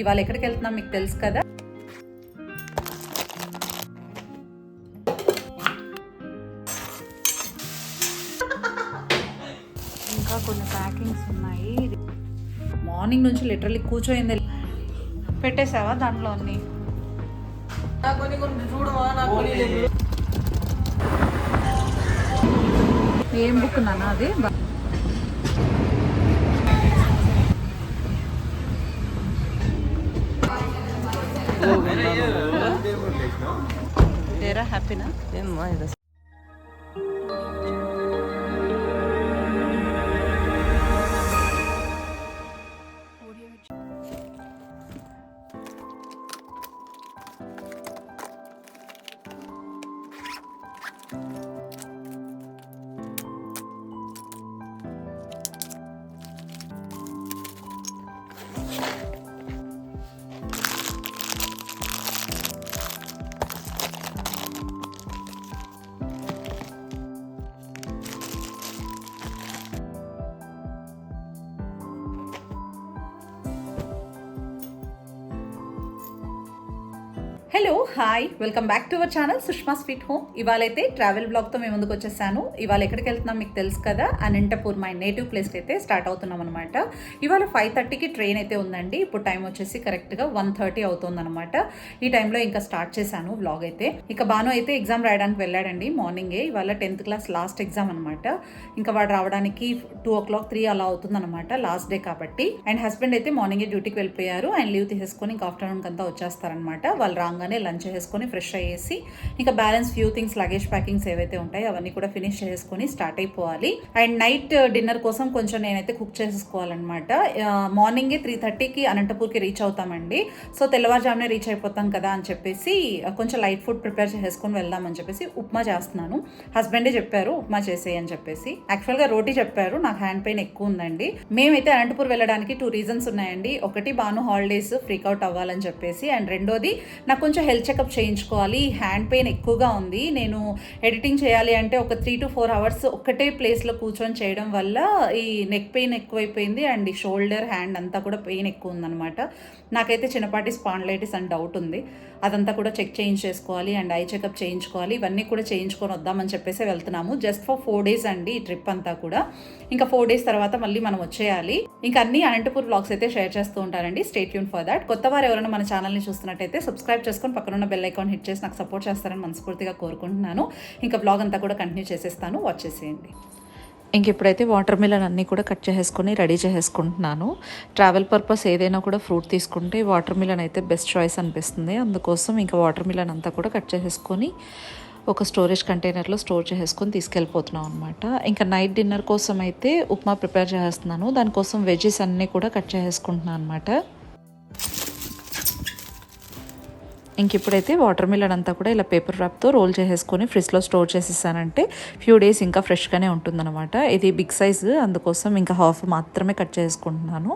ఇవాళ ఎక్కడికి వెళ్తున్నాం మీకు తెలుసు కదా? ఇంకా కొన్ని ప్యాకింగ్స్ ఉన్నాయి. మార్నింగ్ నుంచి లిటరల్లీ కూర్చోయింది. పెట్టేసావా దాంట్లో అన్ని? ఏం బుక్ నాన్న అది? ఏరా హ్యాపీనా hello hi. Welcome back to our channel Sushma sweet home. ఇవాళైతే travel బ్లాగ్తో మేము ముందుకు వచ్చేసాను. ఇవాళ ఎక్కడికి వెళ్తున్నాం మీకు తెలుసు కదా? అనంతపూర్ మై నేటివ్ ప్లేస్కి అయితే స్టార్ట్ అవుతున్నాం అనమాట ఇవాళ ఫైవ్ థర్టీకి ట్రైన్ అయితే ఉందండి. ఇప్పుడు టైం వచ్చేసి కరెక్ట్గా వన్ థర్టీ అవుతుందన్నమాట. ఈ టైంలో ఇంకా స్టార్ట్ చేశాను బ్లాగ్ అయితే. ఇక బాను అయితే ఎగ్జామ్ రాయడానికి వెళ్ళాడండి మార్నింగే. ఇవాళ టెన్త్ క్లాస్ లాస్ట్ ఎగ్జామ్ అనమాట ఇంకా వాడు రావడానికి టూ ఓ క్లాక్ త్రీ అలా అవుతుందన్నమాట లాస్ట్ డే కాబట్టి. అండ్ హస్బెండ్ అయితే మార్నింగే డ్యూటీకి వెళ్ళిపోయారు. అండ్ లీవ్ తీసేసుకొని ఇంకా ఆఫ్టర్నూన్ అంతా వచ్చేస్తారనమాట వాళ్ళు రాగానే లంచ్ చేసుకొని ఫ్రెష్ అయ్యేసి ఇంకా balance few things luggage packings ఏవైతే ఉంటాయో అవన్నీ కూడా ఫినిష్ చేసుకొని స్టార్ట్ అయిపోవాలి. అండ్ నైట్ డిన్నర్ కోసం కొంచెం నేనైతే కుక్ చేసుకోవాలన్నమాట. మార్నింగే త్రీ థర్టీకి అనంతపూర్కి రీచ్ అవుతామండి. సో తెల్లవారుజామునే రీచ్ అయిపోతాం కదా అని చెప్పేసి కొంచెం లైట్ ఫుడ్ ప్రిపేర్ చేసుకొని వెళ్దాం అని చెప్పేసి ఉప్మా చేస్తున్నాను. హస్బెండే చెప్పారు ఉప్మా చేసేయి అని చెప్పేసి. యాక్చువల్గా రోటీ చెప్పారు నాకు హ్యాండ్ పెయిన్ ఎక్కువ ఉందండి. మేమైతే అనంతపూర్ వెళ్ళడానికి టూ రీజన్స్ ఉన్నాయండి. ఒకటి బాను హాలిడేస్ ఫ్రీక్అవుట్ అవ్వాలని చెప్పేసి అండ్ రెండోది నాకు కొంచెం హెల్త్ చెకప్ చేయించుకోవాలి. హ్యాండ్ పెయిన్ ఎక్కువగా ఉంది. నేను ఎడిటింగ్ చేయాలి అంటే ఒక త్రీ టు ఫోర్ అవర్స్ ఒక్కటే ప్లేస్లో కూర్చొని చేయడం వల్ల ఈ నెక్ పెయిన్ ఎక్కువైపోయింది అండ్ ఈ షోల్డర్ హ్యాండ్ అంతా కూడా పెయిన్ ఎక్కువ ఉందన్నమాట. నాకైతే చిన్నపాటి స్పాండ్లైటిస్ అని డౌట్ ఉంది. అదంతా కూడా చెక్ చేయించేసుకోవాలి అండ్ ఐ చెకప్ చేయించుకోవాలి. ఇవన్నీ కూడా చేయించుకొని వద్దామని చెప్పేసి వెళ్తున్నాము. జస్ట్ ఫర్ ఫోర్ డేస్ అండి ఈ ట్రిప్ అంతా కూడా. ఇంకా ఫోర్ డేస్ తర్వాత మళ్ళీ మనం వచ్చేయాలి. ఇంకా అన్ని అనంతపూర్ బ్లాగ్స్ అయితే షేర్ చేస్తూ ఉంటానండి స్టేట్ యూన్ ఫర్ దాట్ కొత్త వారు ఎవరైనా మన ఛానల్ని చూస్తున్నట్టయితే సబ్స్క్రైబ్ చేసుకొని పక్కన ఉన్న బెల్ ఐకాన్ హిట్ చేసి నాకు సపోర్ట్ చేస్తారని మనస్ఫూర్తిగా కోరుకుంటున్నాను. ఇంకా బ్లాగ్ అంతా కూడా కంటిన్యూ చేసేస్తాను. వాచ్ చేసేయండి. ఇంక ఇప్పుడైతే వాటర్ మిలన్ అన్నీ కూడా కట్ చేసేసుకొని రెడీ చేసేసుకుంటున్నాను. ట్రావెల్ పర్పస్ ఏదైనా కూడా ఫ్రూట్ తీసుకుంటే వాటర్ మిలన్ అయితే బెస్ట్ చాయిస్ అనిపిస్తుంది. అందుకోసం ఇంకా వాటర్ మిలన్ అంతా కూడా కట్ చేసేసుకొని ఒక స్టోరేజ్ కంటైనర్లో స్టోర్ చేసేసుకొని తీసుకెళ్ళిపోతున్నాం అనమాట ఇంకా నైట్ డిన్నర్ కోసం అయితే ఉప్మా ప్రిపేర్ చేసేస్తున్నాను. దానికోసం వెజెస్ అన్నీ కూడా కట్ చేసేసుకుంటున్నాను అనమాట ఇంక ఇప్పుడైతే వాటర్ మిలన్ అంతా కూడా ఇలా పేపర్ ర్యాప్తో రోల్ చేసేసుకొని ఫ్రిడ్జ్లో స్టోర్ చేసేసానంటే ఫ్యూ డేస్ ఇంకా ఫ్రెష్గానే ఉంటుందన్నమాట. ఇది బిగ్ సైజ్ అందుకోసం ఇంకా హాఫ్ మాత్రమే కట్ చేసుకుంటున్నాను.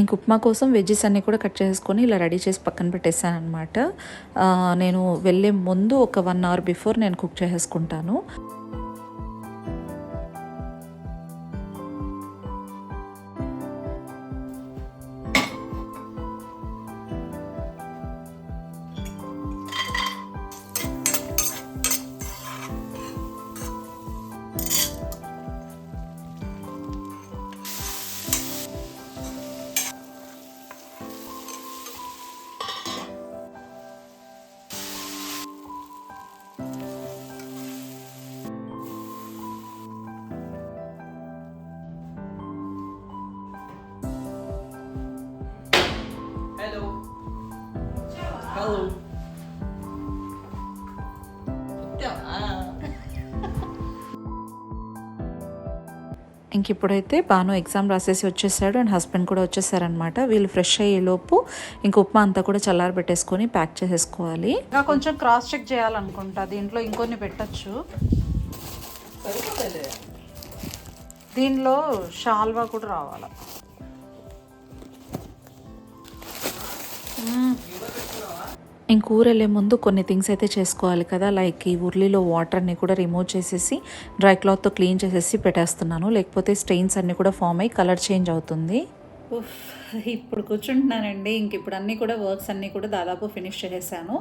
ఇంక ఉప్మా కోసం వెజ్జెస్ అన్నీ కూడా కట్ చేసుకొని ఇలా రెడీ చేసి పక్కన పెట్టేశాను అనమాట నేను వెళ్ళే ముందు ఒక వన్ అవర్ బిఫోర్ నేను కుక్ చేసేసుకుంటాను. ఇంక ఇప్పుడైతే బాను ఎగ్జామ్ రాసేసి వచ్చేసాడు అండ్ హస్బెండ్ కూడా వచ్చేసారనమాట వీళ్ళు ఫ్రెష్ అయ్యేలోపు ఇంక ఉప్మా అంతా కూడా చల్లారి పెట్టేసుకొని ప్యాక్ చేసేసుకోవాలి. ఇంకా కొంచెం క్రాస్ చెక్ చేయాలనుకుంటా. దీంట్లో ఇంకొన్ని పెట్టచ్చు. సరిపోతుంది దీనిలో షాల్వా కూడా రావాలి? ఇంక ఊరు వెళ్ళే ముందు కొన్ని థింగ్స్ అయితే చేసుకోవాలి కదా. లైక్ ఈ ఉర్లీలో వాటర్ అన్ని కూడా రిమూవ్ చేసేసి డ్రై క్లాత్తో క్లీన్ చేసేసి పెట్టేస్తున్నాను. లేకపోతే స్టెయిన్స్ అన్నీ కూడా ఫామ్ అయ్యి కలర్ చేంజ్ అవుతుంది. ఇప్పుడు కూర్చుంటున్నానండి. ఇంక ఇప్పుడు అన్నీ కూడా వర్క్స్ అన్నీ కూడా దాదాపు ఫినిష్ చేసేసాను.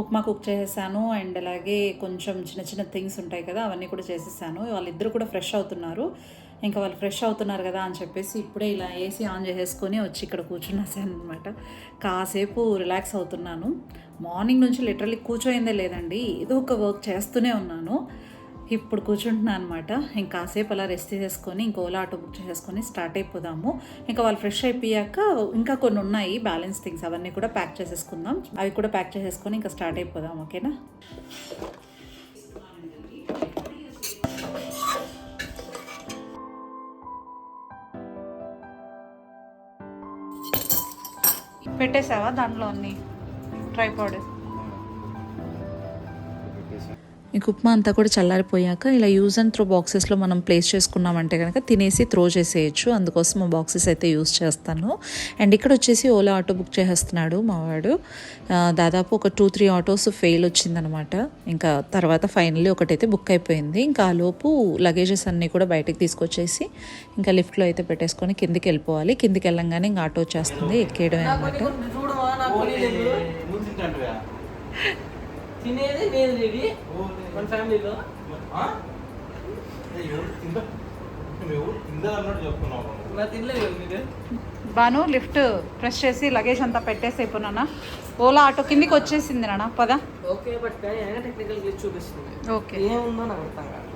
ఉప్మా కుక్ చేసేసాను. అండ్ అలాగే కొంచెం చిన్న చిన్న థింగ్స్ ఉంటాయి కదా అవన్నీ కూడా చేసేసాను. వాళ్ళిద్దరు కూడా ఫ్రెష్ అవుతున్నారు. ఇంకా వాళ్ళు ఫ్రెష్ అవుతున్నారు కదా అని చెప్పేసి ఇప్పుడే ఇలా ఏసీ ఆన్ చేసేసుకొని వచ్చి ఇక్కడ కూర్చున్నాసాను అనమాట కాసేపు రిలాక్స్ అవుతున్నాను. మార్నింగ్ నుంచి లిటరలీ కూర్చోయిందే లేదండి. ఏదో ఒక వర్క్ చేస్తూనే ఉన్నాను. ఇప్పుడు కూర్చుంటున్నాను అనమాట ఇంకా కాసేపు అలా రెస్ట్ చేసుకొని ఇంకో ఓలా ఆటో బుక్ చేసేసుకొని స్టార్ట్ అయిపోదాము. ఇంకా వాళ్ళు ఫ్రెష్ అయిపోయాక ఇంకా కొన్ని ఉన్నాయి బ్యాలెన్స్ థింగ్స్ అవన్నీ కూడా ప్యాక్ చేసేసుకుందాం. అవి కూడా ప్యాక్ చేసేసుకొని ఇంకా స్టార్ట్ అయిపోదాం ఓకేనా పెట్టేసావా దాంట్లో అన్ని ట్రైపాడ్ ఇంక ఉప్మా అంతా కూడా చల్లారిపోయాక ఇలా యూజ్ అండ్ త్రో బాక్సెస్లో మనం ప్లేస్ చేసుకున్నామంటే కనుక తినేసి త్రో చేసేయచ్చు. అందుకోసం ఆ బాక్సెస్ అయితే యూజ్ చేస్తాను. అండ్ ఇక్కడ వచ్చేసి ఓలా ఆటో బుక్ చేసేస్తున్నాడు మావాడు దాదాపు ఒక టూ త్రీ ఆటోస్ ఫెయిల్ వచ్చిందనమాట. ఇంకా తర్వాత ఫైనల్లీ ఒకటైతే బుక్ అయిపోయింది. ఇంకా ఆ లోపు లగేజెస్ అన్నీ కూడా బయటకు తీసుకొచ్చేసి ఇంకా లిఫ్ట్లో అయితే పెట్టేసుకొని కిందికి వెళ్ళిపోవాలి. కిందికి వెళ్ళంగానే ఇంకా ఆటో వచ్చేస్తుంది. ఎక్కేయడమే అనమాట. తినేది నేను ఇది మన ఫ్యామిలీలో. బాను లిఫ్ట్ ప్రెస్ చేసి లగేజ్ అంతా పెట్టేసి అయిపోయినా ఓలా ఆటో కిందికి వచ్చేసింది నాన్న. పద. ఓకే బట్ టెక్నికల్ గ్లిచ్ చూపిస్తుంది. ఓకే. ఏముందో నాకు అర్థం కాదు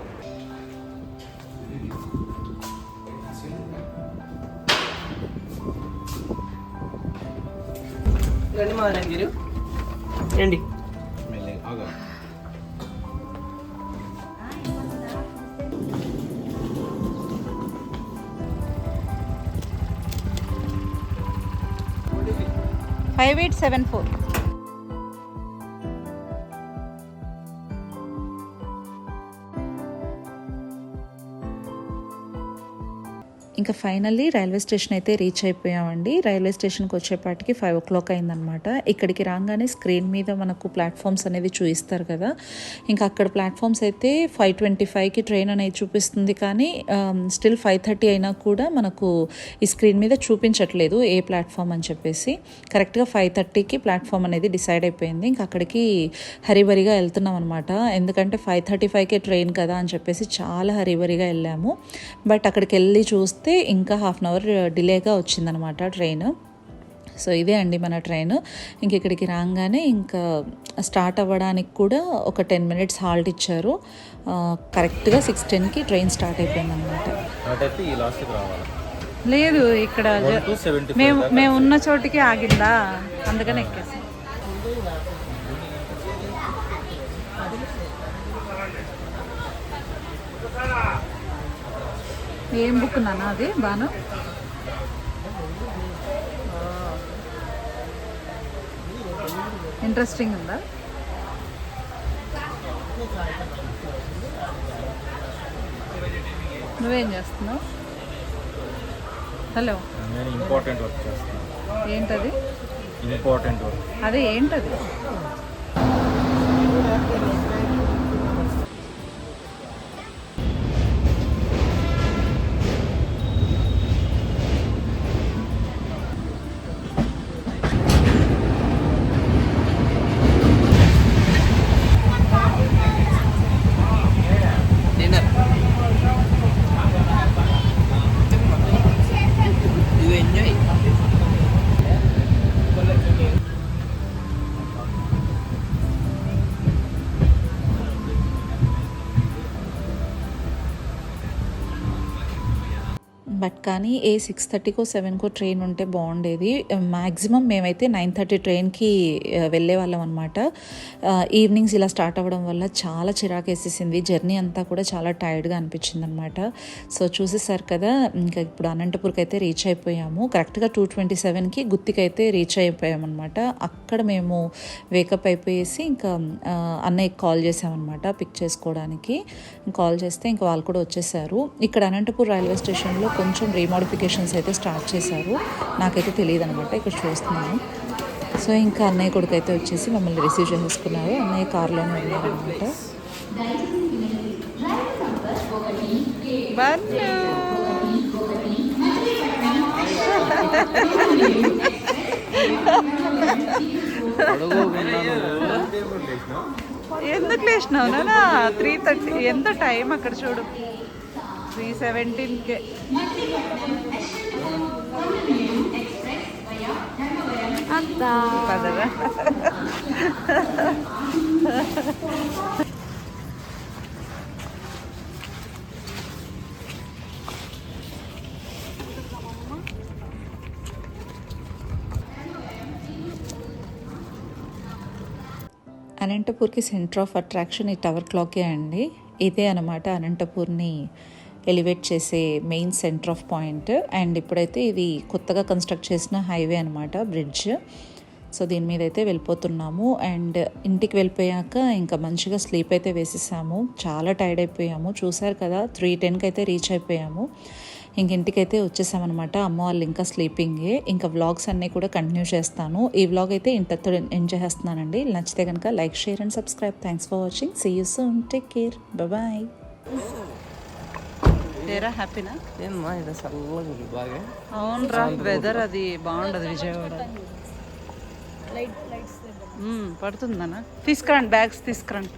రండి మా రండి. Five eight seven four. ఇంకా ఫైనల్లీ రైల్వే స్టేషన్ అయితే రీచ్ అయిపోయామండి. రైల్వే స్టేషన్కి వచ్చేపాటికి ఫైవ్ ఓ క్లాక్ అయిందనమాట ఇక్కడికి రాగానే స్క్రీన్ మీద మనకు ప్లాట్ఫామ్స్ అనేది చూపిస్తారు కదా. ఇంకా అక్కడ ప్లాట్ఫామ్స్ అయితే ఫైవ్ ట్వంటీ ఫైవ్కి ట్రైన్ అనేది చూపిస్తుంది కానీ స్టిల్ ఫైవ్ థర్టీ అయినా కూడా మనకు ఈ స్క్రీన్ మీద చూపించట్లేదు ఏ ప్లాట్ఫామ్ అని చెప్పేసి. కరెక్ట్గా ఫైవ్ థర్టీకి ప్లాట్ఫామ్ అనేది డిసైడ్ అయిపోయింది. ఇంకా అక్కడికి హరిబరిగా వెళ్తున్నాం అనమాట ఎందుకంటే ఫైవ్ థర్టీ ఫైవ్కే ట్రైన్ కదా అని చెప్పేసి చాలా హరిబరిగా వెళ్ళాము. బట్ అక్కడికి వెళ్ళి చూస్తే ఇంకా హాఫ్ అన్ అవర్ డిలేగా వచ్చిందనమాట ట్రైన్ సో ఇదే అండి మన ట్రైన్ ఇంక ఇక్కడికి రాగానే ఇంకా స్టార్ట్ అవ్వడానికి కూడా ఒక టెన్ మినిట్స్ హాల్ట్ ఇచ్చారు. కరెక్ట్గా సిక్స్ టెన్కి ట్రైన్ స్టార్ట్ అయిపోయింది అనమాట లేదు ఇక్కడ One to 75 మేము మేము ఉన్న చోటికి ఆగిందా? అందుకని ఎక్కేసి. ఏం బుక్ నాన్న అది బాను? ఇంట్రెస్టింగ్ ఉందా? నువ్వేం చేస్తున్నావు? హలో నేను ఇంపార్టెంట్ వర్క్ చేస్తాను ఏంటది? ఇంపార్టెంట్ వర్క్ అదే ఏంటది? బట్ కానీ ఏ సిక్స్ థర్టీకో సెవెన్కో ట్రైన్ ఉంటే బాగుండేది. మ్యాక్సిమం మేమైతే నైన్ థర్టీ ట్రైన్కి వెళ్ళే వాళ్ళం అనమాట ఈవినింగ్స్ ఇలా స్టార్ట్ అవ్వడం వల్ల చాలా చిరాకు వేసేసింది. జర్నీ అంతా కూడా చాలా టైర్డ్గా అనిపించింది అనమాట సో చూసేసారు కదా ఇంకా ఇప్పుడు అనంతపూర్కి అయితే రీచ్ అయిపోయాము. కరెక్ట్గా టూ ట్వంటీ సెవెన్కి గుత్తికైతే రీచ్ అయిపోయామన్నమాట అక్కడ మేము వేకప్ అయిపోయేసి ఇంకా అన్నయ్యకి కాల్ చేసామన్నమాట పిక్ చేసుకోవడానికి. కాల్ చేస్తే ఇంకా వాళ్ళు కూడా వచ్చేసారు. ఇక్కడ అనంతపూర్ రైల్వే స్టేషన్లో కొంచెం రీమోడిఫికేషన్స్ అయితే స్టార్ట్ చేశారు. నాకైతే తెలియదు అనమాట ఇక్కడ చూస్తున్నాను. సో ఇంకా అన్నయ్య కొడుకు అయితే వచ్చేసి మమ్మల్ని రిసీవ్ చేసేసుకున్నారు. అన్నయ్య కార్లోనే ఉన్నారు అనమాట. ఎందుకు లేచినావు? త్రీ థర్టీ ఎంత టైం అక్కడ చూడు? త్రీ సెవెంటీన్కే. పదరా అనంతపూర్కి సెంటర్ ఆఫ్ అట్రాక్షన్ ఈ టవర్ క్లాకే అండి. ఇదే అనమాట అనంతపూర్ని ఎలివేట్ చేసే main centre of point and ఇప్పుడైతే ఇది కొత్తగా కన్స్ట్రక్ట్ చేసిన హైవే అనమాట బ్రిడ్జ్ సో దీని మీద అయితే వెళ్ళిపోతున్నాము. అండ్ ఇంటికి వెళ్ళిపోయాక ఇంకా మంచిగా స్లీప్ అయితే వేసేసాము. చాలా టైర్డ్ అయిపోయాము. చూసారు కదా త్రీ టెన్కి అయితే రీచ్ అయిపోయాము. ఇంక ఇంటికైతే వచ్చేసామన్నమాట. అమ్మ వాళ్ళు ఇంకా స్లీపింగే ఇంకా వ్లాగ్స్ అన్నీ కూడా కంటిన్యూ చేస్తాను. ఈ వ్లాగ్ అయితే ఇంతతో ఎంజాయ్ చేస్తున్నానండి. నచ్చితే కనుక like share and subscribe thanks for watching see you soon take care bye తేరా హ్యాపీనా ఏమ్మా ఇది చల్లగా బాగా అవునరా వెదర్ అది బాగుండదు విజయవాడ. పడుతుందనా? తీసుకురండి బ్యాగ్స్ తీసుకురండి.